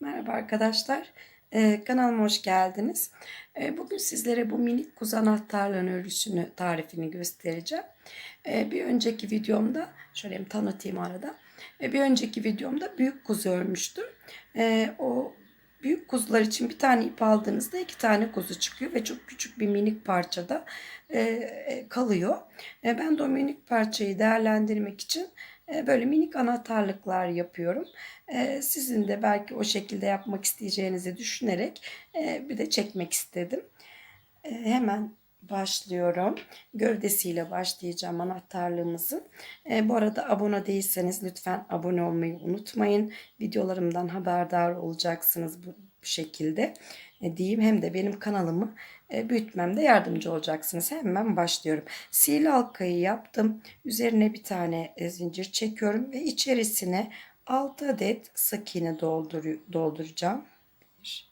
Merhaba arkadaşlar. Ee, kanalıma hoş geldiniz. Ee, bugün sizlere bu minik kuzu anahtarlığın örgüsünü, tarifini göstereceğim. Ee, bir önceki videomda, şöyle tanıtayım arada. Ee, bir önceki videomda büyük kuzu örmüştüm. Ee, o büyük kuzular için bir tane ip aldığınızda iki tane kuzu çıkıyor ve çok küçük bir minik parçada e, e, kalıyor. E, ben de o minik parçayı değerlendirmek için böyle minik anahtarlıklar yapıyorum. E, sizin de belki o şekilde yapmak isteyeceğinizi düşünerek e, bir de çekmek istedim. E, hemen başlıyorum. Gövdesiyle başlayacağım anahtarlığımızın. E, bu arada abone değilseniz lütfen abone olmayı unutmayın. Videolarımdan haberdar olacaksınız şekilde e, diyeyim. Hem de benim kanalımı e, büyütmemde yardımcı olacaksınız. Hemen başlıyorum. Sihirli halkayı yaptım. Üzerine bir tane e, zincir çekiyorum ve içerisine 6 adet sık iğne doldur dolduracağım. 1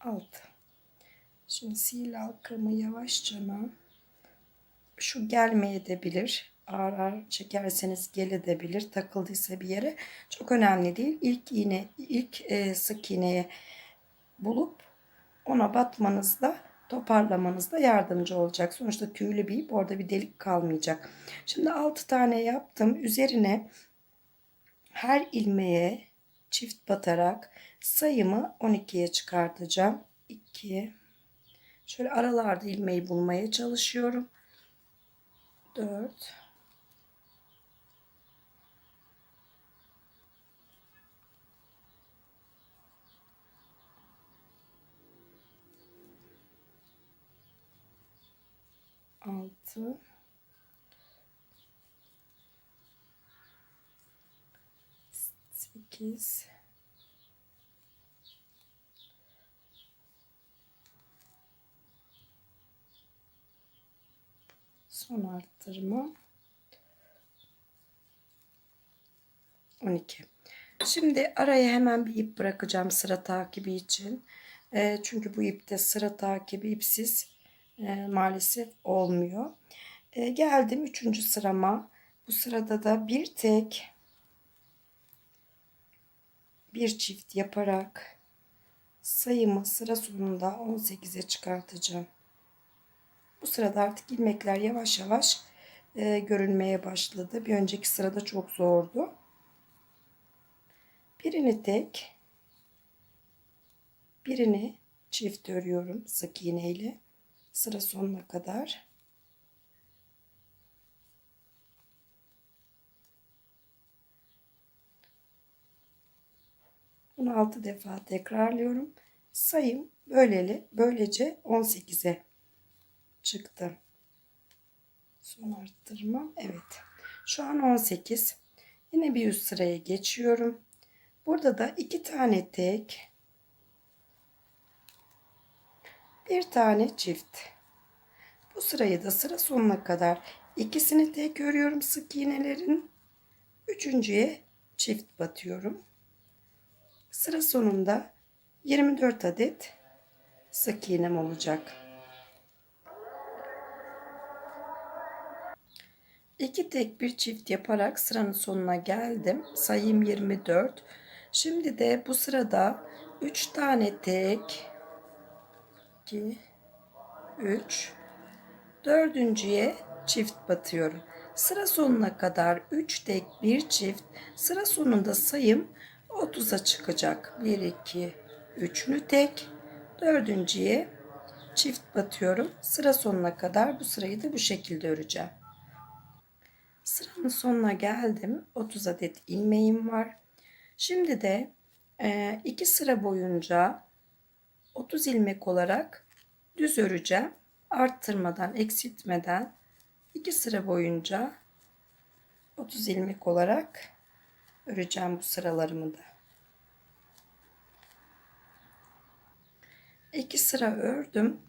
6 Şimdi sihirli halkamı yavaşça şu gelmeye de bilir. Ağır ağır çekerseniz gelebilir. Takıldıysa bir yere çok önemli değil. İlk iğne, ilk e, sık iğneye bulup ona batmanızda toparlamanızda yardımcı olacak. Sonuçta tüylü bir ip orada bir delik kalmayacak. Şimdi 6 tane yaptım. Üzerine her ilmeğe çift batarak sayımı 12'ye çıkartacağım. 2 Şöyle aralarda ilmeği bulmaya çalışıyorum. 4 6 8 son arttırma 12 şimdi araya hemen bir ip bırakacağım sıra takibi için. E, çünkü bu ipte sıra takibi ipsiz e, maalesef olmuyor. E, geldim üçüncü sırama. Bu sırada da bir tek bir çift yaparak sayımı sıra sonunda 18'e çıkartacağım bu sırada artık ilmekler yavaş yavaş e, görünmeye başladı. Bir önceki sırada çok zordu. Birini tek, birini çift örüyorum sık iğne ile sıra sonuna kadar. Bunu 6 defa tekrarlıyorum. Sayım böylece böylece 18'e çıktı. Son arttırma. Evet. Şu an 18. Yine bir üst sıraya geçiyorum. Burada da iki tane tek. Bir tane çift. Bu sırayı da sıra sonuna kadar ikisini tek örüyorum sık iğnelerin. Üçüncüye çift batıyorum. Sıra sonunda 24 adet sık iğnem olacak. 2 tek bir çift yaparak sıranın sonuna geldim. Sayım 24. Şimdi de bu sırada 3 tane tek 2 3 dördüncüye çift batıyorum. Sıra sonuna kadar 3 tek bir çift. Sıra sonunda sayım 30'a çıkacak. 1 2 3'lü tek. Dördüncüye çift batıyorum. Sıra sonuna kadar bu sırayı da bu şekilde öreceğim. Sıranın sonuna geldim. 30 adet ilmeğim var. Şimdi de e, iki sıra boyunca 30 ilmek olarak düz öreceğim. Arttırmadan, eksiltmeden iki sıra boyunca 30 ilmek olarak öreceğim bu sıralarımı da. İki sıra ördüm.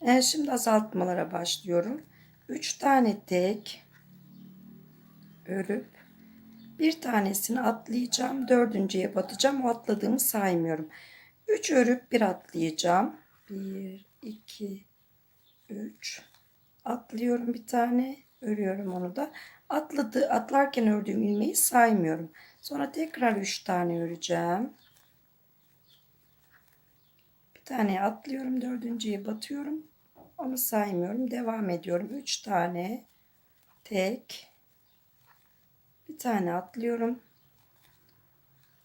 E, şimdi azaltmalara başlıyorum. 3 tane tek örüp bir tanesini atlayacağım. Dördüncüye batacağım. O atladığımı saymıyorum. 3 örüp bir atlayacağım. 1, 2, 3 atlıyorum bir tane. Örüyorum onu da. Atladı atlarken ördüğüm ilmeği saymıyorum. Sonra tekrar 3 tane öreceğim. Bir tane atlıyorum. Dördüncüye batıyorum. Onu saymıyorum. Devam ediyorum. 3 tane tek bir tane atlıyorum.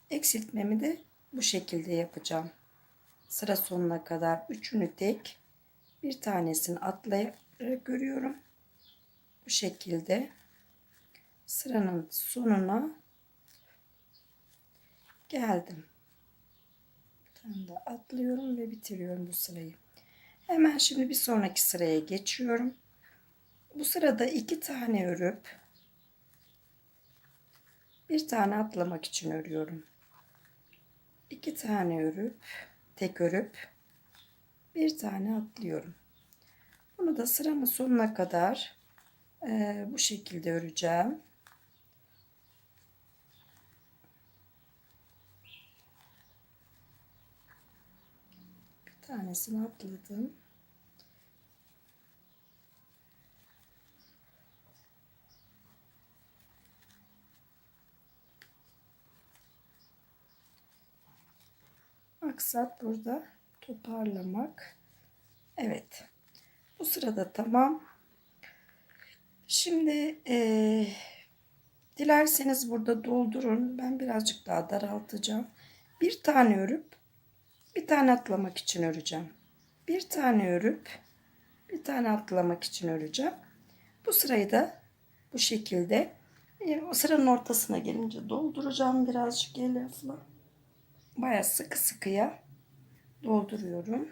Eksiltmemi de bu şekilde yapacağım. Sıra sonuna kadar üçünü tek bir tanesini atlayarak görüyorum. Bu şekilde sıranın sonuna geldim. Bir tane de atlıyorum ve bitiriyorum bu sırayı. Hemen şimdi bir sonraki sıraya geçiyorum. Bu sırada iki tane örüp bir tane atlamak için örüyorum. İki tane örüp tek örüp bir tane atlıyorum. Bunu da sıramın sonuna kadar e, bu şekilde öreceğim. Bir tanesini atladım Maksat burada toparlamak. Evet. Bu sırada tamam. Şimdi e, dilerseniz burada doldurun. Ben birazcık daha daraltacağım. Bir tane örüp bir tane atlamak için öreceğim. Bir tane örüp bir tane atlamak için öreceğim. Bu sırayı da bu şekilde e, o sıranın ortasına gelince dolduracağım birazcık elyafla. Baya sıkı sıkıya dolduruyorum.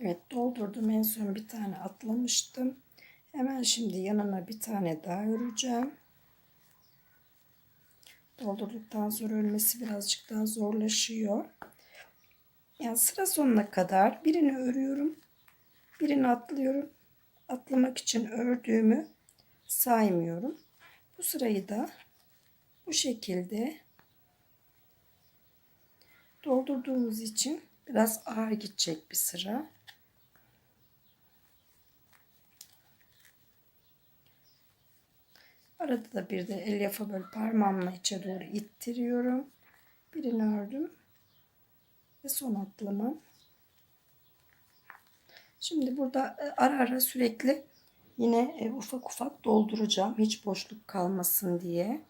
Evet doldurdum. En son bir tane atlamıştım. Hemen şimdi yanına bir tane daha öreceğim. Doldurduktan sonra örmesi birazcık daha zorlaşıyor. Yani sıra sonuna kadar birini örüyorum. Birini atlıyorum. Atlamak için ördüğümü saymıyorum. Bu sırayı da bu şekilde doldurduğumuz için biraz ağır gidecek bir sıra. Arada da bir de elyafı böyle parmağımla içe doğru ittiriyorum. Birini ördüm. Ve son atlamam. Şimdi burada e, ara ara sürekli yine e, ufak ufak dolduracağım. Hiç boşluk kalmasın diye.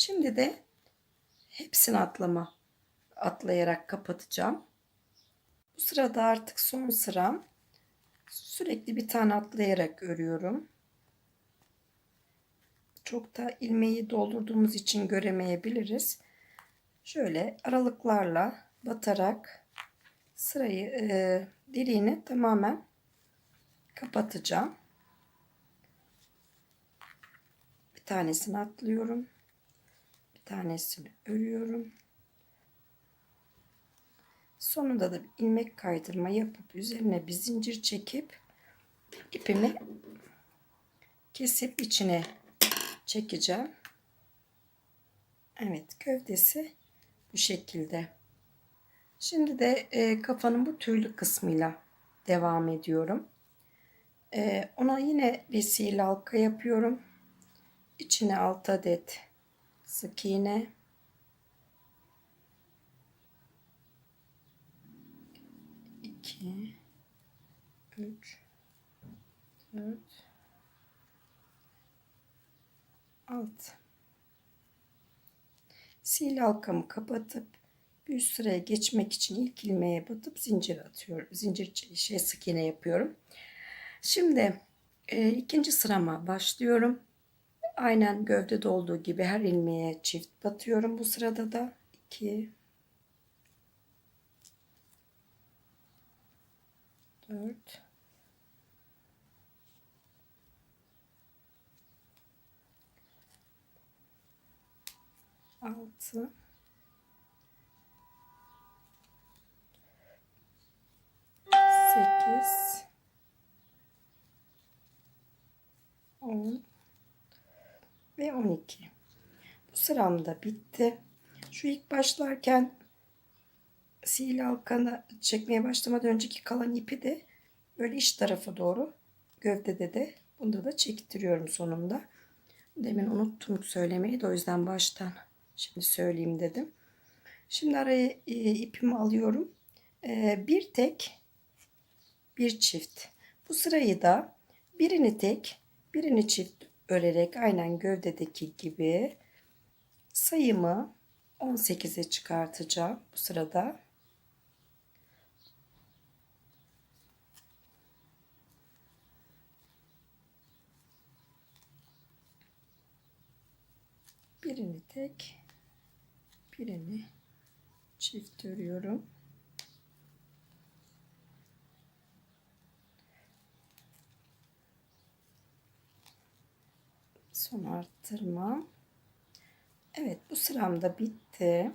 Şimdi de hepsini atlama atlayarak kapatacağım. Bu sırada artık son sıram. Sürekli bir tane atlayarak örüyorum. Çok da ilmeği doldurduğumuz için göremeyebiliriz. Şöyle aralıklarla batarak sırayı e, deliğini tamamen kapatacağım. Bir tanesini atlıyorum. Bir tanesini örüyorum. Sonunda da bir ilmek kaydırma yapıp üzerine bir zincir çekip ipimi kesip içine çekeceğim. Evet gövdesi bu şekilde. Şimdi de e, kafanın bu tüylü kısmıyla devam ediyorum. E, ona yine vesile halka yapıyorum. İçine 6 adet sık iğne 2 3 4 6 Sil halkamı kapatıp bir sıraya geçmek için ilk ilmeğe batıp zincir atıyorum. Zincir şey sık iğne yapıyorum. Şimdi e, ikinci sırama başlıyorum. Aynen gövdede olduğu gibi her ilmeğe çift batıyorum bu sırada da. 2 4 6 8 10 ve 12 bu sıram da bitti Şu ilk başlarken sihirli halkanı çekmeye başlamadan önceki kalan ipi de böyle iç tarafa doğru gövdede de bunda da çektiriyorum sonunda. Demin unuttum söylemeyi de o yüzden baştan şimdi söyleyeyim dedim. Şimdi araya e, ipimi alıyorum. E, bir tek bir çift. Bu sırayı da birini tek birini çift örerek aynen gövdedeki gibi sayımı 18'e çıkartacağım bu sırada. Birini tek, birini çift örüyorum. Son arttırma. Evet bu sıram da bitti.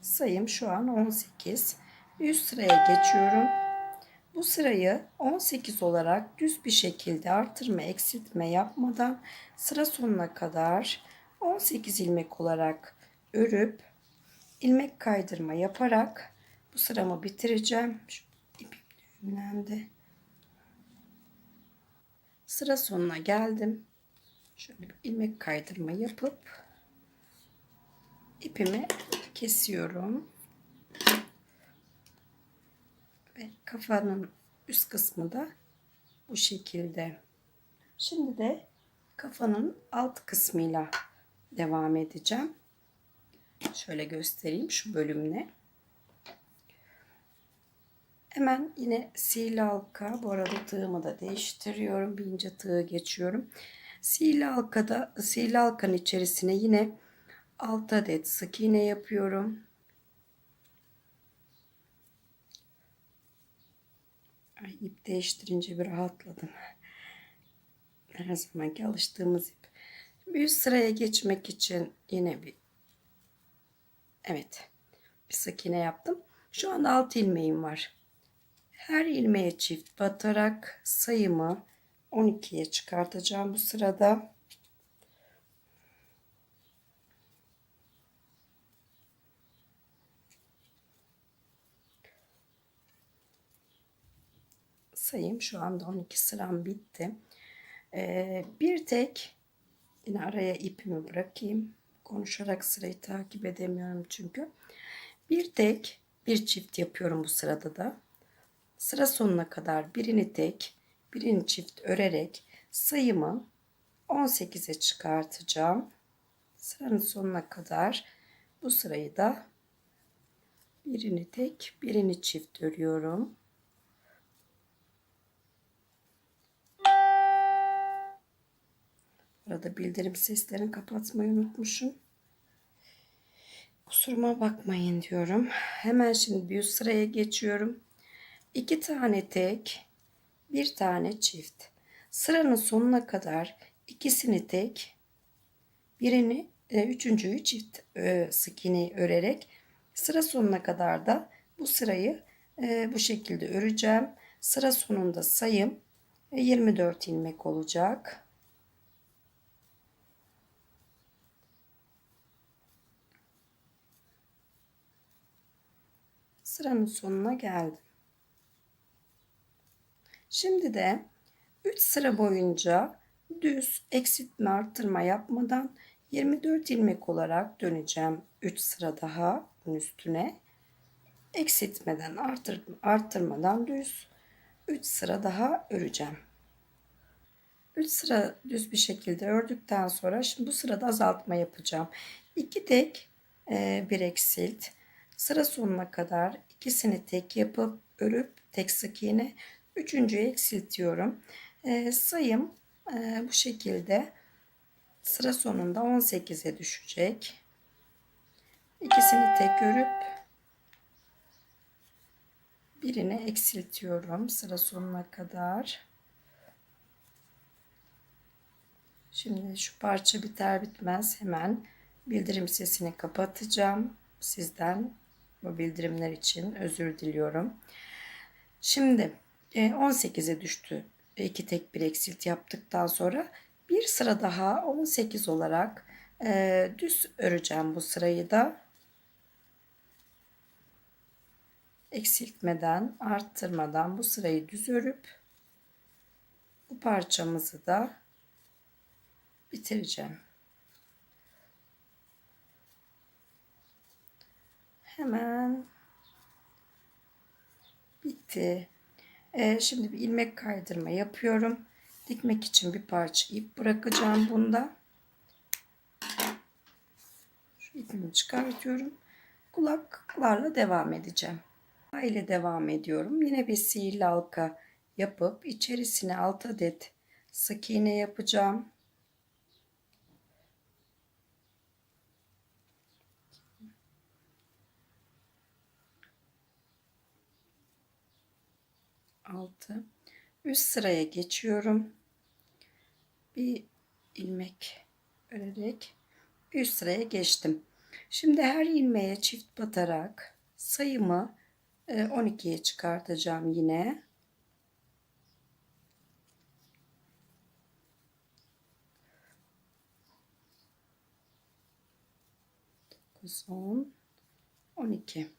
Sayım şu an 18. Üst sıraya geçiyorum. Bu sırayı 18 olarak düz bir şekilde artırma eksiltme yapmadan sıra sonuna kadar 18 ilmek olarak örüp ilmek kaydırma yaparak bu sıramı bitireceğim. Şu ipim düğümlendi. Sıra sonuna geldim. Şöyle bir ilmek kaydırma yapıp ipimi kesiyorum. Ve kafanın üst kısmı da bu şekilde. Şimdi de kafanın alt kısmıyla devam edeceğim. Şöyle göstereyim şu bölümle. Hemen yine sihirli halka. Bu arada tığımı da değiştiriyorum. Bir ince tığı geçiyorum. Sihirli halkada, sihirli halkanın içerisine yine 6 adet sık iğne yapıyorum. Ay, ip değiştirince bir rahatladım. Her zamanki alıştığımız ip. Bir üst sıraya geçmek için yine bir Evet. Bir sık iğne yaptım. Şu anda 6 ilmeğim var. Her ilmeğe çift batarak sayımı 12'ye çıkartacağım bu sırada. Sayım şu anda 12 sıram bitti. Ee, bir tek yine araya ipimi bırakayım. Konuşarak sırayı takip edemiyorum çünkü. Bir tek bir çift yapıyorum bu sırada da. Sıra sonuna kadar birini tek, birini çift örerek sayımı 18'e çıkartacağım. Sıranın sonuna kadar bu sırayı da birini tek, birini çift örüyorum. Arada bildirim seslerini kapatmayı unutmuşum. Kusuruma bakmayın diyorum. Hemen şimdi bir sıraya geçiyorum. İki tane tek, bir tane çift. Sıranın sonuna kadar ikisini tek, birini, e, üçüncüyü çift e, sık iğneyi örerek sıra sonuna kadar da bu sırayı e, bu şekilde öreceğim. Sıra sonunda sayım 24 ilmek olacak. sıranın sonuna geldim. Şimdi de 3 sıra boyunca düz eksiltme arttırma yapmadan 24 ilmek olarak döneceğim 3 sıra daha üstüne. Eksiltmeden arttır, arttırmadan düz 3 sıra daha öreceğim. 3 sıra düz bir şekilde ördükten sonra şimdi bu sırada azaltma yapacağım. 2 tek e, bir eksilt. Sıra sonuna kadar ikisini tek yapıp örüp tek sık iğne üçüncüyü eksiltiyorum. E, sayım e, bu şekilde sıra sonunda 18'e düşecek. İkisini tek örüp birini eksiltiyorum sıra sonuna kadar. Şimdi şu parça biter bitmez hemen bildirim sesini kapatacağım. Sizden bu bildirimler için özür diliyorum. Şimdi 18'e e, düştü. iki tek bir eksilt yaptıktan sonra bir sıra daha 18 olarak e, düz öreceğim bu sırayı da. eksiltmeden, arttırmadan bu sırayı düz örüp bu parçamızı da bitireceğim. Hemen bitti. Ee, şimdi bir ilmek kaydırma yapıyorum. Dikmek için bir parça ip bırakacağım bunda. Şu ipimi çıkartıyorum. Kulaklarla devam edeceğim. ile devam ediyorum. Yine bir sihirli halka yapıp içerisine 6 adet sık iğne yapacağım. Altı. Üst sıraya geçiyorum. Bir ilmek örerek üst sıraya geçtim. Şimdi her ilmeğe çift batarak sayımı 12'ye çıkartacağım yine. Son 12.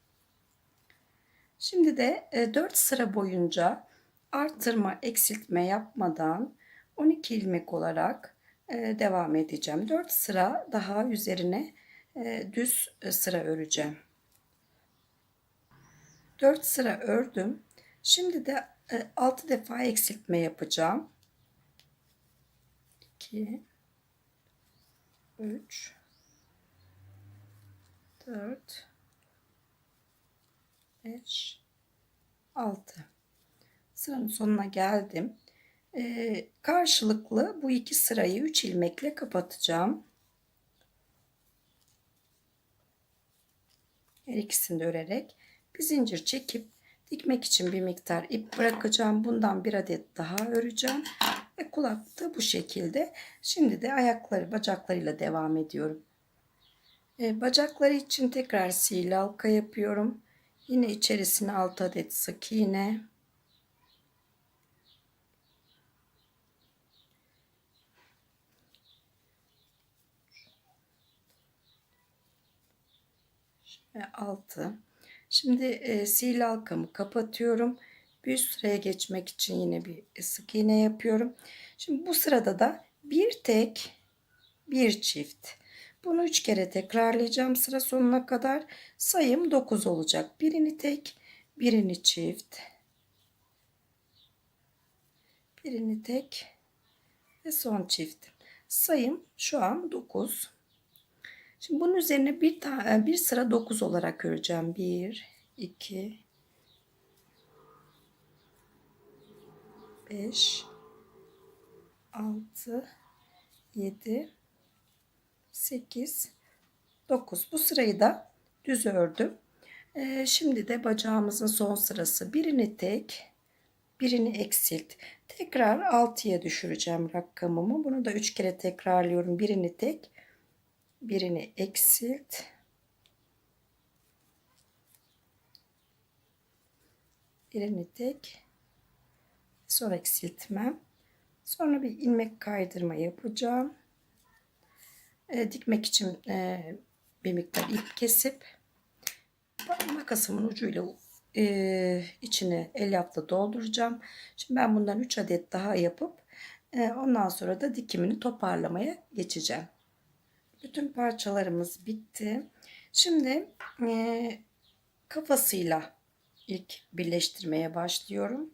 Şimdi de 4 sıra boyunca artırma eksiltme yapmadan 12 ilmek olarak devam edeceğim. 4 sıra daha üzerine düz sıra öreceğim. 4 sıra ördüm. Şimdi de 6 defa eksiltme yapacağım. 2 3 4 5 6 sıranın sonuna geldim. Ee, karşılıklı bu iki sırayı 3 ilmekle kapatacağım. Her ikisini de örerek bir zincir çekip dikmek için bir miktar ip bırakacağım. Bundan bir adet daha öreceğim. Ve kulak da bu şekilde. Şimdi de ayakları bacaklarıyla devam ediyorum. Ee, bacakları için tekrar sihirli halka yapıyorum. Yine içerisine 6 adet sık iğne. Ve 6. Şimdi e, sihirli halkamı kapatıyorum. Bir sıraya geçmek için yine bir sık iğne yapıyorum. Şimdi bu sırada da bir tek bir çift. Bunu üç kere tekrarlayacağım sıra sonuna kadar. Sayım 9 olacak. Birini tek, birini çift. Birini tek ve son çift. Sayım şu an 9. Şimdi bunun üzerine bir tane bir sıra 9 olarak öreceğim. 1 2 5 6 7 8 9 bu sırayı da düz ördüm. Ee, şimdi de bacağımızın son sırası. Birini tek birini eksilt. Tekrar 6'ya düşüreceğim rakamımı. Bunu da 3 kere tekrarlıyorum. Birini tek birini eksilt birini tek sonra eksiltmem sonra bir ilmek kaydırma yapacağım e, dikmek için e, bir miktar ip kesip makasımın ucuyla e, içine elyafla dolduracağım. Şimdi ben bundan 3 adet daha yapıp e, ondan sonra da dikimini toparlamaya geçeceğim. Bütün parçalarımız bitti. Şimdi e, kafasıyla ilk birleştirmeye başlıyorum.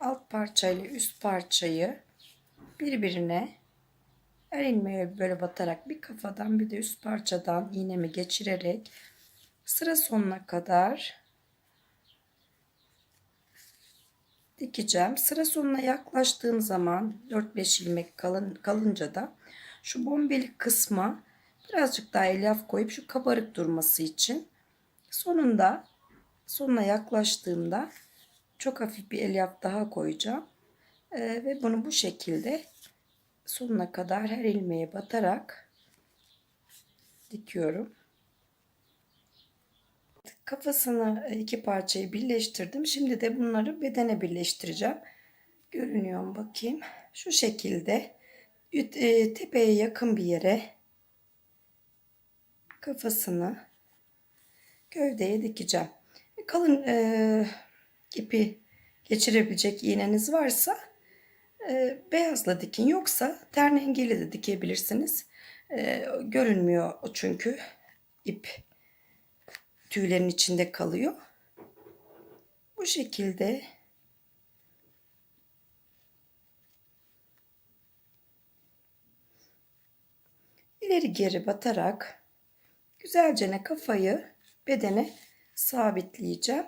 Alt parçayla üst parçayı birbirine her ilmeğe böyle batarak bir kafadan bir de üst parçadan iğnemi geçirerek sıra sonuna kadar dikeceğim. Sıra sonuna yaklaştığım zaman 4-5 ilmek kalın, kalınca da şu bombelik kısma birazcık daha elyaf koyup şu kabarık durması için sonunda sonuna yaklaştığımda çok hafif bir elyaf daha koyacağım. Ee, ve bunu bu şekilde sonuna kadar her ilmeğe batarak dikiyorum. Kafasını iki parçayı birleştirdim. Şimdi de bunları bedene birleştireceğim. Görünüyor mu bakayım. Şu şekilde tepeye yakın bir yere kafasını gövdeye dikeceğim. kalın e, ipi geçirebilecek iğneniz varsa e, beyazla dikin. Yoksa terlengiyle de dikebilirsiniz. E, görünmüyor çünkü ip tüylerin içinde kalıyor. Bu şekilde ileri geri batarak güzelce ne kafayı bedene sabitleyeceğim.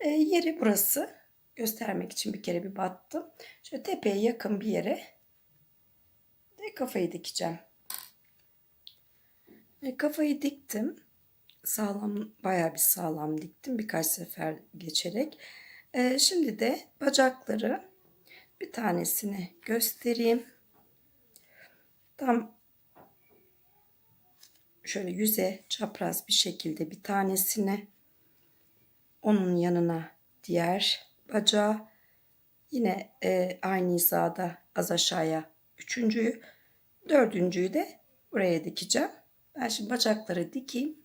E, yeri burası. Göstermek için bir kere bir battım. Şöyle tepeye yakın bir yere de kafayı dikeceğim. E, kafayı diktim. Sağlam, bayağı bir sağlam diktim. Birkaç sefer geçerek. E, şimdi de bacakları bir tanesini göstereyim. Tam şöyle yüze çapraz bir şekilde bir tanesini onun yanına diğer bacağı yine e, aynı hizada az aşağıya üçüncüyü dördüncüyü de buraya dikeceğim. Ben şimdi bacakları dikeyim.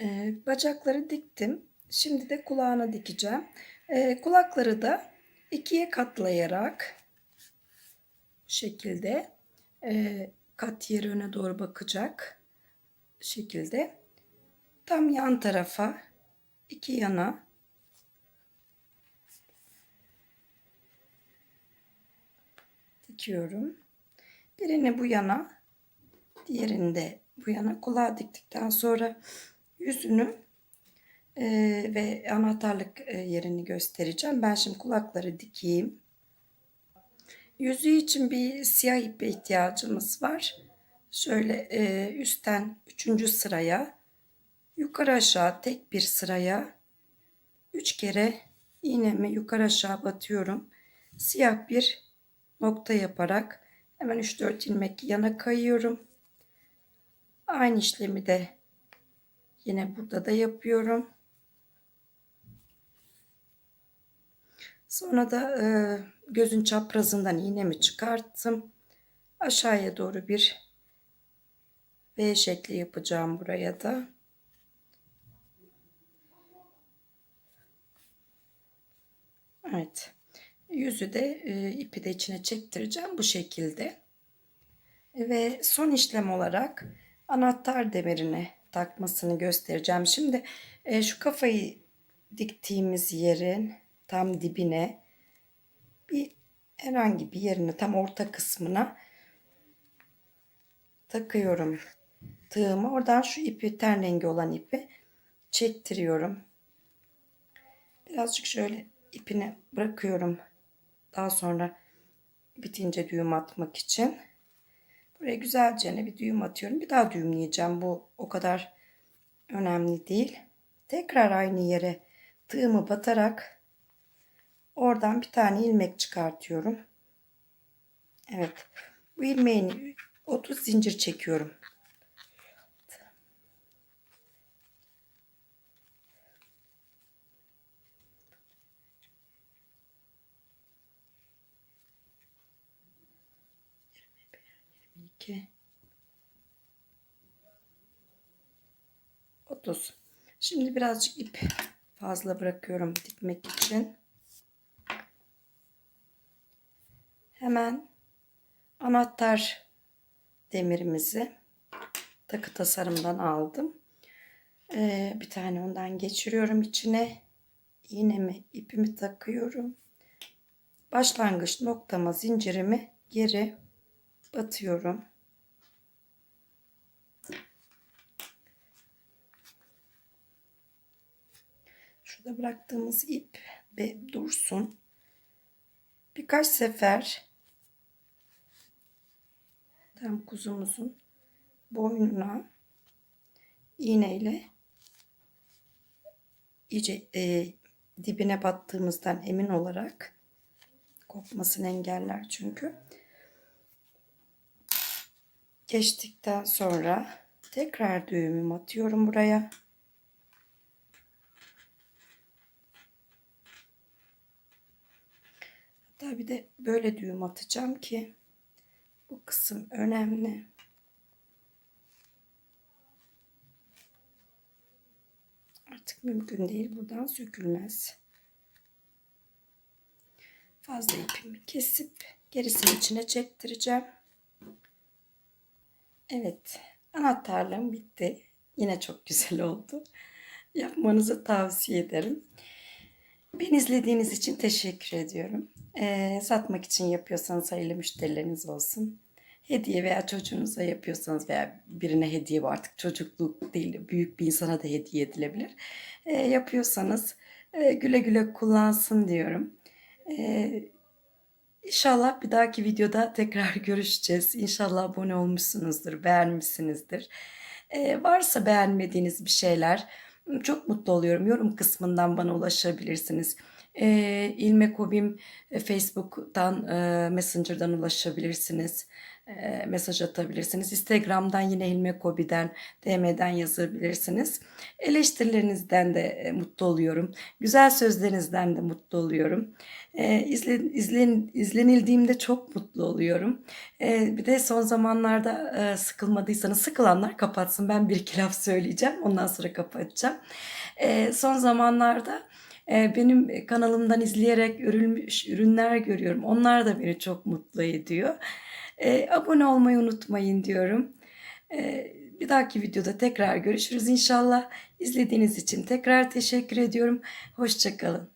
E, bacakları diktim. Şimdi de kulağına dikeceğim. E, kulakları da ikiye katlayarak şekilde e, kat yeri öne doğru bakacak şekilde tam yan tarafa iki yana dikiyorum. Birini bu yana, diğerini de bu yana kulağa diktikten sonra yüzünü e, ve anahtarlık e, yerini göstereceğim. Ben şimdi kulakları dikeyim. Yüzü için bir siyah ipe ihtiyacımız var. Şöyle e, üstten üçüncü sıraya yukarı aşağı tek bir sıraya üç kere iğnemi yukarı aşağı batıyorum. Siyah bir nokta yaparak hemen 3-4 ilmek yana kayıyorum. Aynı işlemi de yine burada da yapıyorum. Sonra da e, gözün çaprazından iğnemi çıkarttım. Aşağıya doğru bir V şekli yapacağım buraya da. Evet. Yüzü de e, ipi de içine çektireceğim bu şekilde. Ve son işlem olarak anahtar demirine takmasını göstereceğim. Şimdi e, şu kafayı diktiğimiz yerin tam dibine herhangi bir yerine tam orta kısmına takıyorum tığımı. Oradan şu ipi ten rengi olan ipi çektiriyorum. Birazcık şöyle ipini bırakıyorum. Daha sonra bitince düğüm atmak için. Buraya güzelce bir düğüm atıyorum. Bir daha düğümleyeceğim. Bu o kadar önemli değil. Tekrar aynı yere tığımı batarak oradan bir tane ilmek çıkartıyorum. Evet. Bu ilmeğini 30 zincir çekiyorum. iki, otuz. Şimdi birazcık ip fazla bırakıyorum dikmek için. Hemen anahtar demirimizi takı tasarımdan aldım. Ee, bir tane ondan geçiriyorum içine. İğnemi, ipimi takıyorum. Başlangıç noktama zincirimi geri batıyorum. Şurada bıraktığımız ip dursun. Birkaç sefer tam kuzumuzun boynuna iğneyle iyice e, dibine battığımızdan emin olarak kopmasını engeller çünkü geçtikten sonra tekrar düğümümü atıyorum buraya. Hatta bir de böyle düğüm atacağım ki kısım önemli. artık mümkün değil. Buradan sökülmez. Fazla ipimi kesip gerisini içine çektireceğim. Evet. Anahtarlığım bitti. Yine çok güzel oldu. Yapmanızı tavsiye ederim. Beni izlediğiniz için teşekkür ediyorum. Ee, satmak için yapıyorsanız hayırlı müşterileriniz olsun. Hediye veya çocuğunuza yapıyorsanız veya birine hediye bu artık çocukluk değil büyük bir insana da hediye edilebilir. Ee, yapıyorsanız e, güle güle kullansın diyorum. Ee, İnşallah bir dahaki videoda tekrar görüşeceğiz. İnşallah abone olmuşsunuzdur, beğenmişsinizdir. Ee, varsa beğenmediğiniz bir şeyler çok mutlu oluyorum. Yorum kısmından bana ulaşabilirsiniz. Ee, İlmek Hobim e, Facebook'tan, e, Messenger'dan ulaşabilirsiniz. Mesaj atabilirsiniz. Instagram'dan yine İlmek Hobi'den, DM'den yazabilirsiniz. Eleştirilerinizden de e, mutlu oluyorum. Güzel sözlerinizden de mutlu oluyorum. E, izlen, izlen, izlenildiğimde çok mutlu oluyorum. Bir de son zamanlarda e, sıkılmadıysanız sıkılanlar kapatsın. Ben bir iki laf söyleyeceğim. Ondan sonra kapatacağım. Son zamanlarda e, benim kanalımdan izleyerek örülmüş ürünler görüyorum. Onlar da beni çok mutlu ediyor. E, abone olmayı unutmayın diyorum. E, bir dahaki videoda tekrar görüşürüz inşallah. İzlediğiniz için tekrar teşekkür ediyorum. Hoşçakalın.